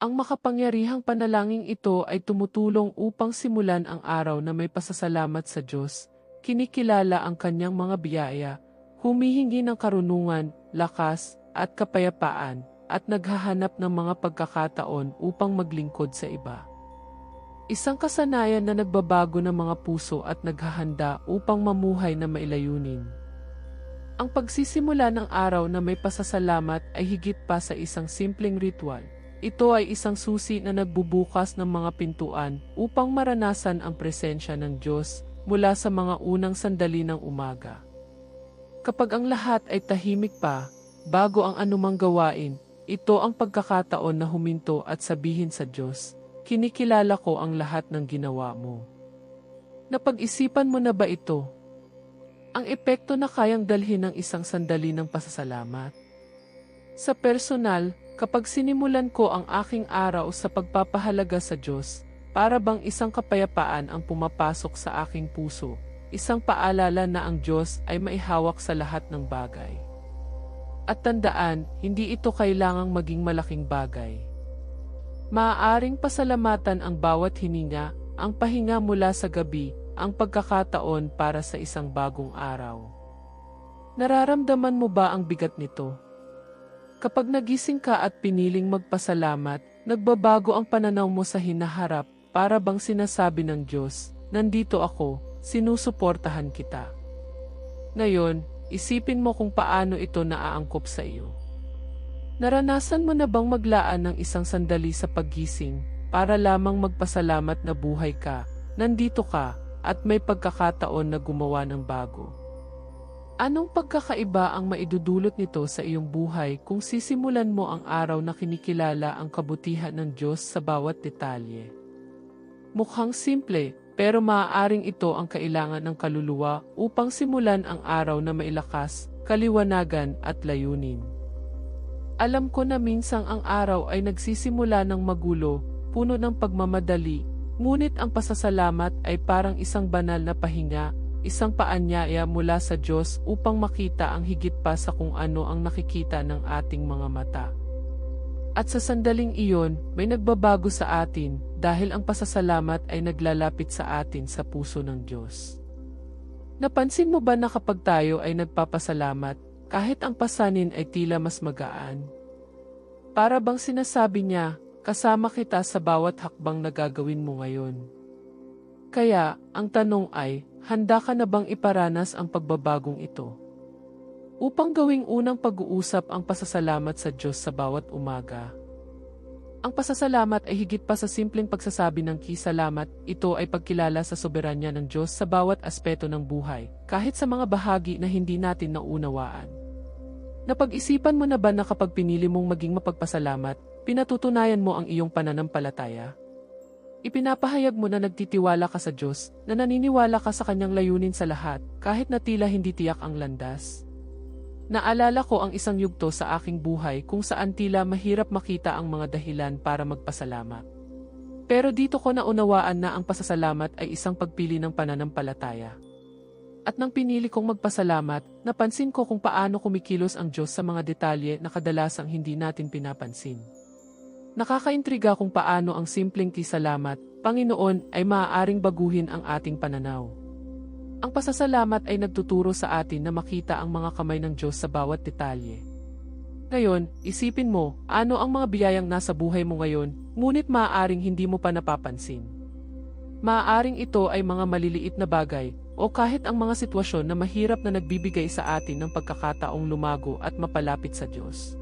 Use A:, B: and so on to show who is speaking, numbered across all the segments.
A: Ang makapangyarihang panalangin ito ay tumutulong upang simulan ang araw na may pasasalamat sa Diyos, kinikilala ang kanyang mga biyaya, humihingi ng karunungan, lakas, at kapayapaan, at naghahanap ng mga pagkakataon upang maglingkod sa iba. Isang kasanayan na nagbabago ng mga puso at naghahanda upang mamuhay na mailayunin. Ang pagsisimula ng araw na may pasasalamat ay higit pa sa isang simpleng ritual. Ito ay isang susi na nagbubukas ng mga pintuan upang maranasan ang presensya ng Diyos mula sa mga unang sandali ng umaga. Kapag ang lahat ay tahimik pa, bago ang anumang gawain, ito ang pagkakataon na huminto at sabihin sa Diyos, kinikilala ko ang lahat ng ginawa mo. Napag-isipan mo na ba ito? Ang epekto na kayang dalhin ng isang sandali ng pasasalamat. Sa personal, kapag sinimulan ko ang aking araw sa pagpapahalaga sa Diyos, para bang isang kapayapaan ang pumapasok sa aking puso, isang paalala na ang Diyos ay maihawak sa lahat ng bagay. At tandaan, hindi ito kailangang maging malaking bagay. Maaaring pasalamatan ang bawat hininga, ang pahinga mula sa gabi, ang pagkakataon para sa isang bagong araw. Nararamdaman mo ba ang bigat nito? Kapag nagising ka at piniling magpasalamat, nagbabago ang pananaw mo sa hinaharap para bang sinasabi ng Diyos, nandito ako, sinusuportahan kita. Ngayon, Isipin mo kung paano ito naaangkop sa iyo. Naranasan mo na bang maglaan ng isang sandali sa paggising para lamang magpasalamat na buhay ka, nandito ka, at may pagkakataon na gumawa ng bago? Anong pagkakaiba ang maidudulot nito sa iyong buhay kung sisimulan mo ang araw na kinikilala ang kabutihan ng Diyos sa bawat detalye? Mukhang simple, pero maaaring ito ang kailangan ng kaluluwa upang simulan ang araw na mailakas, kaliwanagan at layunin. Alam ko na minsang ang araw ay nagsisimula ng magulo, puno ng pagmamadali, ngunit ang pasasalamat ay parang isang banal na pahinga, isang paanyaya mula sa Diyos upang makita ang higit pa sa kung ano ang nakikita ng ating mga mata. At sa sandaling iyon, may nagbabago sa atin dahil ang pasasalamat ay naglalapit sa atin sa puso ng Diyos. Napansin mo ba na kapag tayo ay nagpapasalamat, kahit ang pasanin ay tila mas magaan? Para bang sinasabi niya, kasama kita sa bawat hakbang na gagawin mo ngayon. Kaya, ang tanong ay, handa ka na bang iparanas ang pagbabagong ito? upang gawing unang pag-uusap ang pasasalamat sa Diyos sa bawat umaga. Ang pasasalamat ay higit pa sa simpleng pagsasabi ng kisalamat, ito ay pagkilala sa soberanya ng Diyos sa bawat aspeto ng buhay, kahit sa mga bahagi na hindi natin naunawaan. Napag-isipan mo na ba na kapag pinili mong maging mapagpasalamat, pinatutunayan mo ang iyong pananampalataya? Ipinapahayag mo na nagtitiwala ka sa Diyos, na naniniwala ka sa kanyang layunin sa lahat, kahit na tila hindi tiyak ang landas. Naalala ko ang isang yugto sa aking buhay kung saan tila mahirap makita ang mga dahilan para magpasalamat. Pero dito ko naunawaan na ang pasasalamat ay isang pagpili ng pananampalataya. At nang pinili kong magpasalamat, napansin ko kung paano kumikilos ang Diyos sa mga detalye na kadalasang hindi natin pinapansin. Nakakaintriga kung paano ang simpleng kisalamat, Panginoon, ay maaaring baguhin ang ating pananaw. Ang pasasalamat ay nagtuturo sa atin na makita ang mga kamay ng Diyos sa bawat detalye. Ngayon, isipin mo, ano ang mga biyayang nasa buhay mo ngayon, ngunit maaaring hindi mo pa napapansin. Maaaring ito ay mga maliliit na bagay, o kahit ang mga sitwasyon na mahirap na nagbibigay sa atin ng pagkakataong lumago at mapalapit sa Diyos.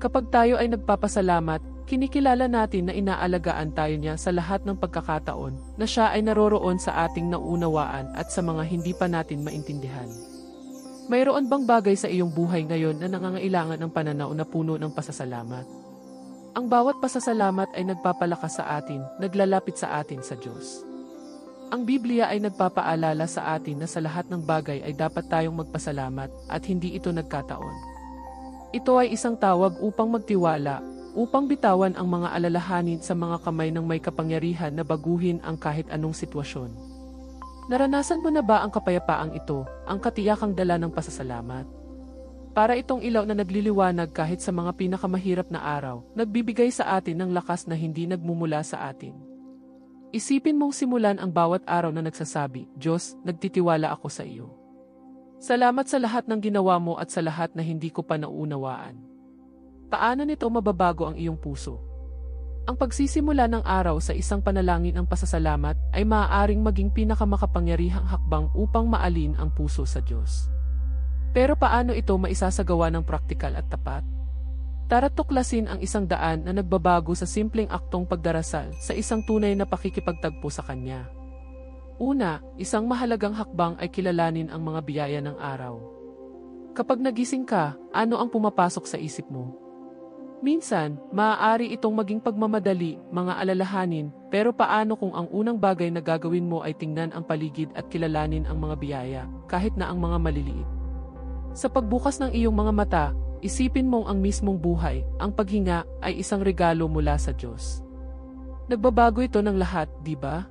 A: Kapag tayo ay nagpapasalamat, Kinikilala natin na inaalagaan tayo niya sa lahat ng pagkakataon na siya ay naroroon sa ating naunawaan at sa mga hindi pa natin maintindihan. Mayroon bang bagay sa iyong buhay ngayon na nangangailangan ng pananaw na puno ng pasasalamat? Ang bawat pasasalamat ay nagpapalakas sa atin, naglalapit sa atin sa Diyos. Ang Biblia ay nagpapaalala sa atin na sa lahat ng bagay ay dapat tayong magpasalamat at hindi ito nagkataon. Ito ay isang tawag upang magtiwala upang bitawan ang mga alalahanin sa mga kamay ng may kapangyarihan na baguhin ang kahit anong sitwasyon. Naranasan mo na ba ang kapayapaang ito, ang katiyakang dala ng pasasalamat? Para itong ilaw na nagliliwanag kahit sa mga pinakamahirap na araw, nagbibigay sa atin ng lakas na hindi nagmumula sa atin. Isipin mong simulan ang bawat araw na nagsasabi, Diyos, nagtitiwala ako sa iyo. Salamat sa lahat ng ginawa mo at sa lahat na hindi ko pa naunawaan. Paano nito mababago ang iyong puso? Ang pagsisimula ng araw sa isang panalangin ng pasasalamat ay maaaring maging pinakamakapangyarihang hakbang upang maalin ang puso sa Diyos. Pero paano ito maisasagawa ng praktikal at tapat? Tara tuklasin ang isang daan na nagbabago sa simpleng aktong pagdarasal sa isang tunay na pakikipagtagpo sa Kanya. Una, isang mahalagang hakbang ay kilalanin ang mga biyaya ng araw. Kapag nagising ka, ano ang pumapasok sa isip mo? Minsan, maaari itong maging pagmamadali, mga alalahanin, pero paano kung ang unang bagay na gagawin mo ay tingnan ang paligid at kilalanin ang mga biyaya, kahit na ang mga maliliit? Sa pagbukas ng iyong mga mata, Isipin mong ang mismong buhay, ang paghinga, ay isang regalo mula sa Diyos. Nagbabago ito ng lahat, di ba?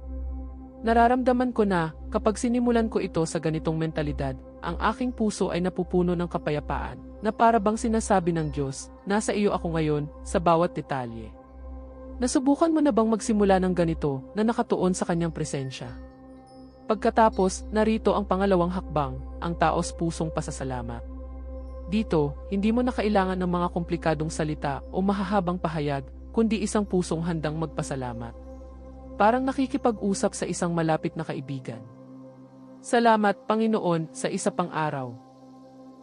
A: Nararamdaman ko na, kapag sinimulan ko ito sa ganitong mentalidad, ang aking puso ay napupuno ng kapayapaan, na para bang sinasabi ng Diyos, nasa iyo ako ngayon, sa bawat detalye. Nasubukan mo na bang magsimula ng ganito na nakatuon sa kanyang presensya? Pagkatapos, narito ang pangalawang hakbang, ang taos pusong pasasalamat. Dito, hindi mo na kailangan ng mga komplikadong salita o mahahabang pahayag, kundi isang pusong handang magpasalamat. Parang nakikipag-usap sa isang malapit na kaibigan. Salamat, Panginoon, sa isa pang araw.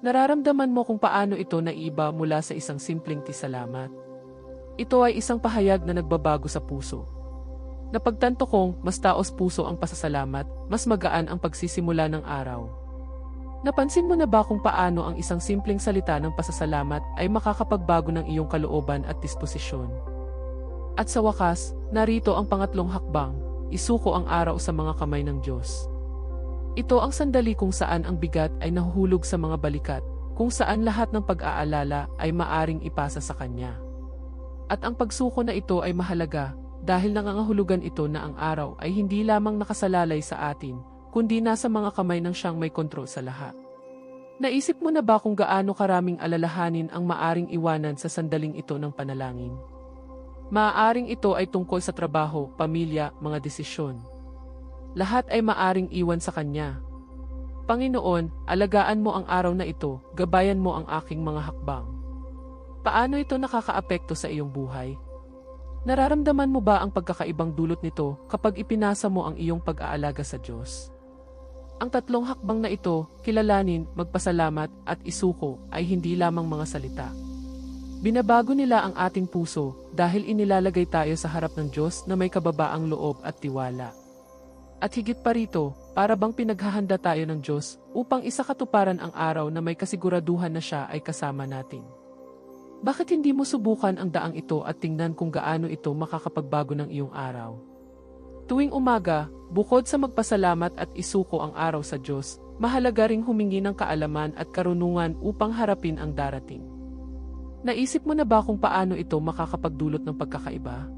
A: Nararamdaman mo kung paano ito naiba mula sa isang simpleng tisalamat. Ito ay isang pahayag na nagbabago sa puso. Napagtanto kong mas taos puso ang pasasalamat, mas magaan ang pagsisimula ng araw. Napansin mo na ba kung paano ang isang simpleng salita ng pasasalamat ay makakapagbago ng iyong kalooban at disposisyon? At sa wakas, narito ang pangatlong hakbang, isuko ang araw sa mga kamay ng Diyos. Ito ang sandali kung saan ang bigat ay nahuhulog sa mga balikat, kung saan lahat ng pag-aalala ay maaring ipasa sa Kanya. At ang pagsuko na ito ay mahalaga dahil nangangahulugan ito na ang araw ay hindi lamang nakasalalay sa atin, kundi nasa mga kamay ng siyang may kontrol sa lahat. Naisip mo na ba kung gaano karaming alalahanin ang maaring iwanan sa sandaling ito ng panalangin? Maaaring ito ay tungkol sa trabaho, pamilya, mga desisyon. Lahat ay maaring iwan sa Kanya. Panginoon, alagaan mo ang araw na ito, gabayan mo ang aking mga hakbang. Paano ito nakakaapekto sa iyong buhay? Nararamdaman mo ba ang pagkakaibang dulot nito kapag ipinasa mo ang iyong pag-aalaga sa Diyos? Ang tatlong hakbang na ito, kilalanin, magpasalamat at isuko ay hindi lamang mga salita. Binabago nila ang ating puso dahil inilalagay tayo sa harap ng Diyos na may kababaang loob at tiwala. At higit pa rito, para bang pinaghahanda tayo ng Diyos upang isakatuparan ang araw na may kasiguraduhan na siya ay kasama natin. Bakit hindi mo subukan ang daang ito at tingnan kung gaano ito makakapagbago ng iyong araw? Tuwing umaga, bukod sa magpasalamat at isuko ang araw sa Diyos, mahalaga ring humingi ng kaalaman at karunungan upang harapin ang darating. Naisip mo na ba kung paano ito makakapagdulot ng pagkakaiba?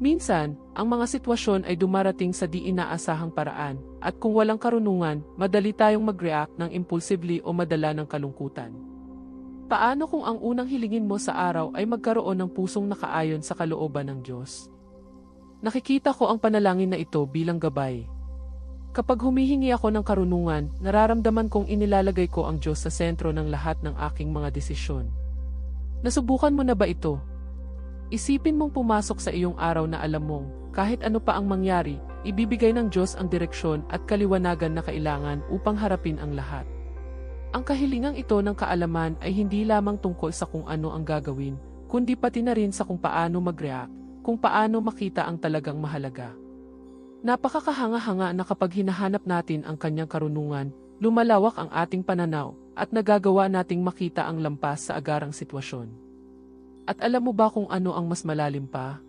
A: Minsan, ang mga sitwasyon ay dumarating sa di inaasahang paraan at kung walang karunungan, madali tayong mag-react ng impulsively o madala ng kalungkutan. Paano kung ang unang hilingin mo sa araw ay magkaroon ng pusong nakaayon sa kalooban ng Diyos? Nakikita ko ang panalangin na ito bilang gabay. Kapag humihingi ako ng karunungan, nararamdaman kong inilalagay ko ang Diyos sa sentro ng lahat ng aking mga desisyon. Nasubukan mo na ba ito? Isipin mong pumasok sa iyong araw na alam mong, kahit ano pa ang mangyari, ibibigay ng Diyos ang direksyon at kaliwanagan na kailangan upang harapin ang lahat. Ang kahilingang ito ng kaalaman ay hindi lamang tungkol sa kung ano ang gagawin, kundi pati na rin sa kung paano mag-react kung paano makita ang talagang mahalaga. Napakakahanga-hanga na kapag hinahanap natin ang kanyang karunungan, lumalawak ang ating pananaw at nagagawa nating makita ang lampas sa agarang sitwasyon. At alam mo ba kung ano ang mas malalim pa?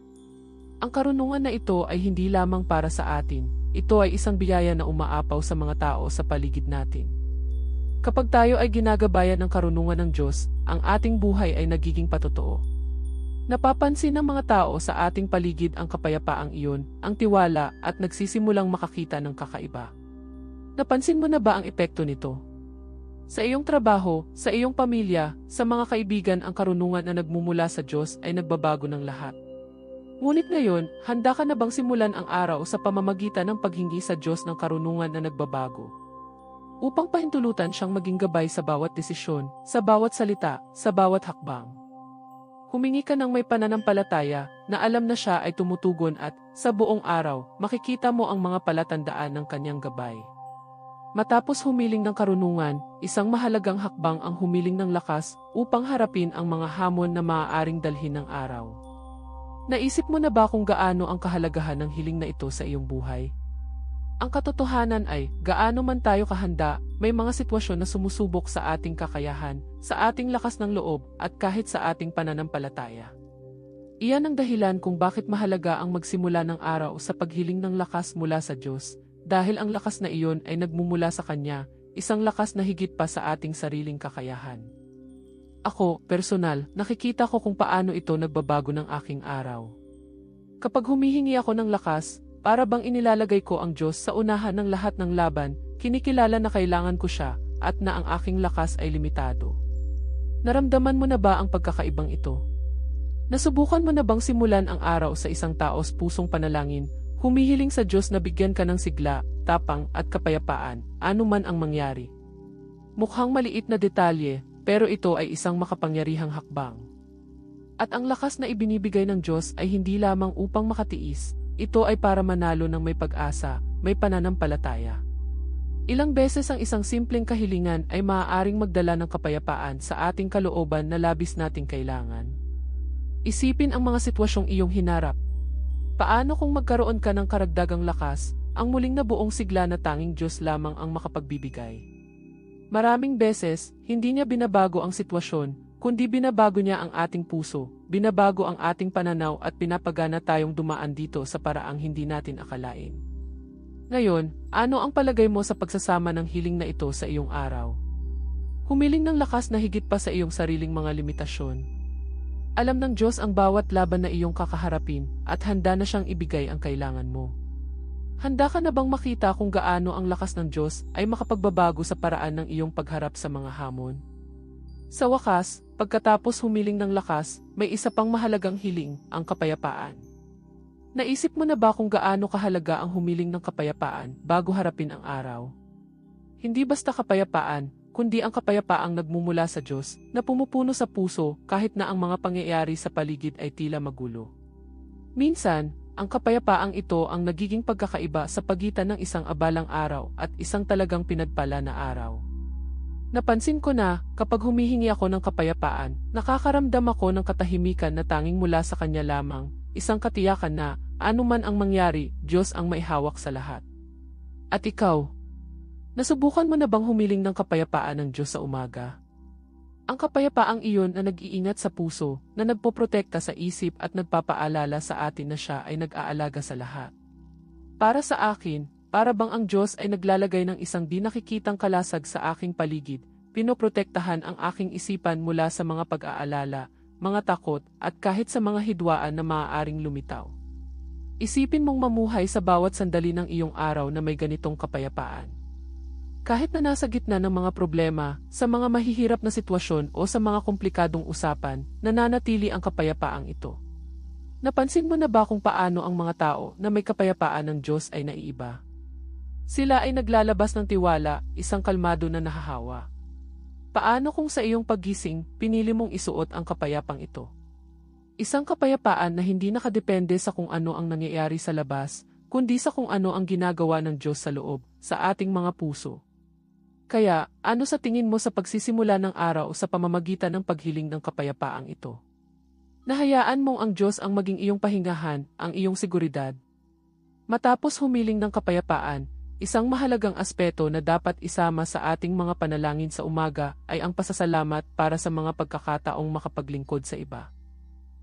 A: Ang karunungan na ito ay hindi lamang para sa atin, ito ay isang biyaya na umaapaw sa mga tao sa paligid natin. Kapag tayo ay ginagabayan ng karunungan ng Diyos, ang ating buhay ay nagiging patotoo. Napapansin ng mga tao sa ating paligid ang kapayapaang iyon, ang tiwala at nagsisimulang makakita ng kakaiba. Napansin mo na ba ang epekto nito? Sa iyong trabaho, sa iyong pamilya, sa mga kaibigan ang karunungan na nagmumula sa Diyos ay nagbabago ng lahat. Ngunit ngayon, handa ka na bang simulan ang araw sa pamamagitan ng paghingi sa Diyos ng karunungan na nagbabago? Upang pahintulutan siyang maging gabay sa bawat desisyon, sa bawat salita, sa bawat hakbang. Humingi ka ng may pananampalataya na alam na siya ay tumutugon at, sa buong araw, makikita mo ang mga palatandaan ng kanyang gabay. Matapos humiling ng karunungan, isang mahalagang hakbang ang humiling ng lakas upang harapin ang mga hamon na maaaring dalhin ng araw. Naisip mo na ba kung gaano ang kahalagahan ng hiling na ito sa iyong buhay? Ang katotohanan ay, gaano man tayo kahanda, may mga sitwasyon na sumusubok sa ating kakayahan, sa ating lakas ng loob, at kahit sa ating pananampalataya. Iyan ang dahilan kung bakit mahalaga ang magsimula ng araw sa paghiling ng lakas mula sa Diyos, dahil ang lakas na iyon ay nagmumula sa Kanya, isang lakas na higit pa sa ating sariling kakayahan. Ako, personal, nakikita ko kung paano ito nagbabago ng aking araw. Kapag humihingi ako ng lakas, para bang inilalagay ko ang Diyos sa unahan ng lahat ng laban, kinikilala na kailangan ko siya, at na ang aking lakas ay limitado. Naramdaman mo na ba ang pagkakaibang ito? Nasubukan mo na bang simulan ang araw sa isang taos pusong panalangin, humihiling sa Diyos na bigyan ka ng sigla, tapang at kapayapaan, anuman ang mangyari? Mukhang maliit na detalye, pero ito ay isang makapangyarihang hakbang. At ang lakas na ibinibigay ng Diyos ay hindi lamang upang makatiis, ito ay para manalo ng may pag-asa, may pananampalataya. Ilang beses ang isang simpleng kahilingan ay maaaring magdala ng kapayapaan sa ating kalooban na labis nating kailangan. Isipin ang mga sitwasyong iyong hinarap. Paano kung magkaroon ka ng karagdagang lakas, ang muling na buong sigla na tanging Diyos lamang ang makapagbibigay? Maraming beses, hindi niya binabago ang sitwasyon, kundi binabago niya ang ating puso, binabago ang ating pananaw at pinapagana tayong dumaan dito sa paraang hindi natin akalain. Ngayon, ano ang palagay mo sa pagsasama ng hiling na ito sa iyong araw? Humiling ng lakas na higit pa sa iyong sariling mga limitasyon. Alam ng Diyos ang bawat laban na iyong kakaharapin at handa na siyang ibigay ang kailangan mo. Handa ka na bang makita kung gaano ang lakas ng Diyos ay makapagbabago sa paraan ng iyong pagharap sa mga hamon? Sa wakas, pagkatapos humiling ng lakas, may isa pang mahalagang hiling, ang kapayapaan. Naisip mo na ba kung gaano kahalaga ang humiling ng kapayapaan bago harapin ang araw? Hindi basta kapayapaan, kundi ang kapayapaang nagmumula sa Diyos na pumupuno sa puso kahit na ang mga pangyayari sa paligid ay tila magulo. Minsan, ang kapayapaang ito ang nagiging pagkakaiba sa pagitan ng isang abalang araw at isang talagang pinagpala na araw. Napansin ko na, kapag humihingi ako ng kapayapaan, nakakaramdam ako ng katahimikan na tanging mula sa Kanya lamang, isang katiyakan na, anuman ang mangyari, Diyos ang maihawak sa lahat. At ikaw, nasubukan mo na bang humiling ng kapayapaan ng Diyos sa umaga? Ang kapayapaang iyon na nag-iingat sa puso, na nagpoprotekta sa isip at nagpapaalala sa atin na siya ay nag-aalaga sa lahat. Para sa akin, para bang ang Diyos ay naglalagay ng isang di nakikitang kalasag sa aking paligid, pinoprotektahan ang aking isipan mula sa mga pag-aalala, mga takot, at kahit sa mga hidwaan na maaaring lumitaw. Isipin mong mamuhay sa bawat sandali ng iyong araw na may ganitong kapayapaan. Kahit na nasa gitna ng mga problema, sa mga mahihirap na sitwasyon o sa mga komplikadong usapan, nananatili ang kapayapaang ito. Napansin mo na ba kung paano ang mga tao na may kapayapaan ng Diyos ay naiiba? Sila ay naglalabas ng tiwala, isang kalmado na nahahawa. Paano kung sa iyong paggising, pinili mong isuot ang kapayapang ito? Isang kapayapaan na hindi nakadepende sa kung ano ang nangyayari sa labas, kundi sa kung ano ang ginagawa ng Diyos sa loob, sa ating mga puso. Kaya, ano sa tingin mo sa pagsisimula ng araw sa pamamagitan ng paghiling ng kapayapaang ito? Nahayaan mong ang Diyos ang maging iyong pahingahan, ang iyong seguridad. Matapos humiling ng kapayapaan, isang mahalagang aspeto na dapat isama sa ating mga panalangin sa umaga ay ang pasasalamat para sa mga pagkakataong makapaglingkod sa iba.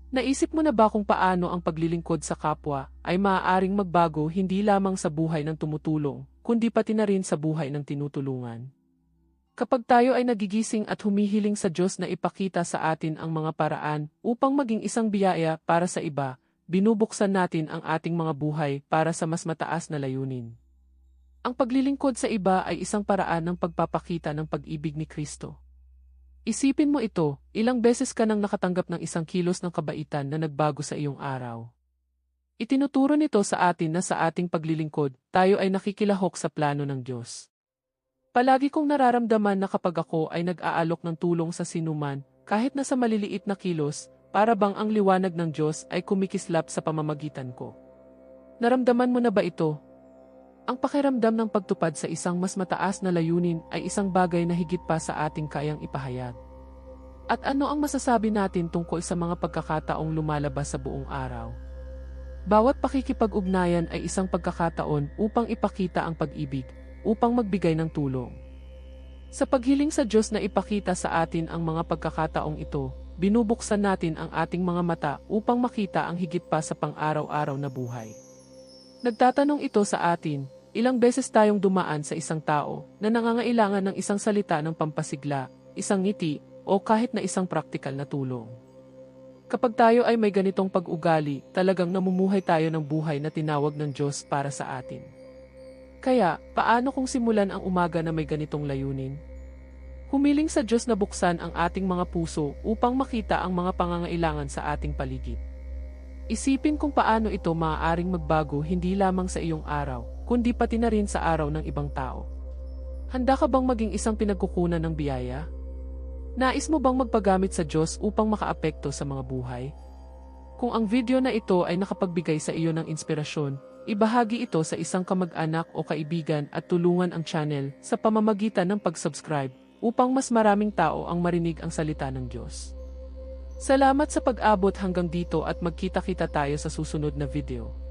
A: Naisip mo na ba kung paano ang paglilingkod sa kapwa ay maaaring magbago hindi lamang sa buhay ng tumutulong, kundi pati na rin sa buhay ng tinutulungan? Kapag tayo ay nagigising at humihiling sa Diyos na ipakita sa atin ang mga paraan upang maging isang biyaya para sa iba, binubuksan natin ang ating mga buhay para sa mas mataas na layunin. Ang paglilingkod sa iba ay isang paraan ng pagpapakita ng pag-ibig ni Kristo. Isipin mo ito, ilang beses ka nang nakatanggap ng isang kilos ng kabaitan na nagbago sa iyong araw. Itinuturo nito sa atin na sa ating paglilingkod, tayo ay nakikilahok sa plano ng Diyos. Palagi kong nararamdaman na kapag ako ay nag-aalok ng tulong sa sinuman, kahit na sa maliliit na kilos, para bang ang liwanag ng Diyos ay kumikislap sa pamamagitan ko. Naramdaman mo na ba ito? Ang pakiramdam ng pagtupad sa isang mas mataas na layunin ay isang bagay na higit pa sa ating kayang ipahayag. At ano ang masasabi natin tungkol sa mga pagkakataong lumalabas sa buong araw? Bawat pakikipag-ugnayan ay isang pagkakataon upang ipakita ang pag-ibig, upang magbigay ng tulong. Sa paghiling sa Diyos na ipakita sa atin ang mga pagkakataong ito, binubuksan natin ang ating mga mata upang makita ang higit pa sa pang-araw-araw na buhay. Nagtatanong ito sa atin, ilang beses tayong dumaan sa isang tao na nangangailangan ng isang salita ng pampasigla, isang ngiti, o kahit na isang praktikal na tulong. Kapag tayo ay may ganitong pag-ugali, talagang namumuhay tayo ng buhay na tinawag ng Diyos para sa atin. Kaya, paano kung simulan ang umaga na may ganitong layunin? Humiling sa Diyos na buksan ang ating mga puso upang makita ang mga pangangailangan sa ating paligid. Isipin kung paano ito maaaring magbago hindi lamang sa iyong araw, kundi pati na rin sa araw ng ibang tao. Handa ka bang maging isang pinagkukunan ng biyaya? Nais mo bang magpagamit sa Diyos upang makaapekto sa mga buhay? Kung ang video na ito ay nakapagbigay sa iyo ng inspirasyon, ibahagi ito sa isang kamag-anak o kaibigan at tulungan ang channel sa pamamagitan ng pag-subscribe upang mas maraming tao ang marinig ang salita ng Diyos. Salamat sa pag-abot hanggang dito at magkita-kita tayo sa susunod na video.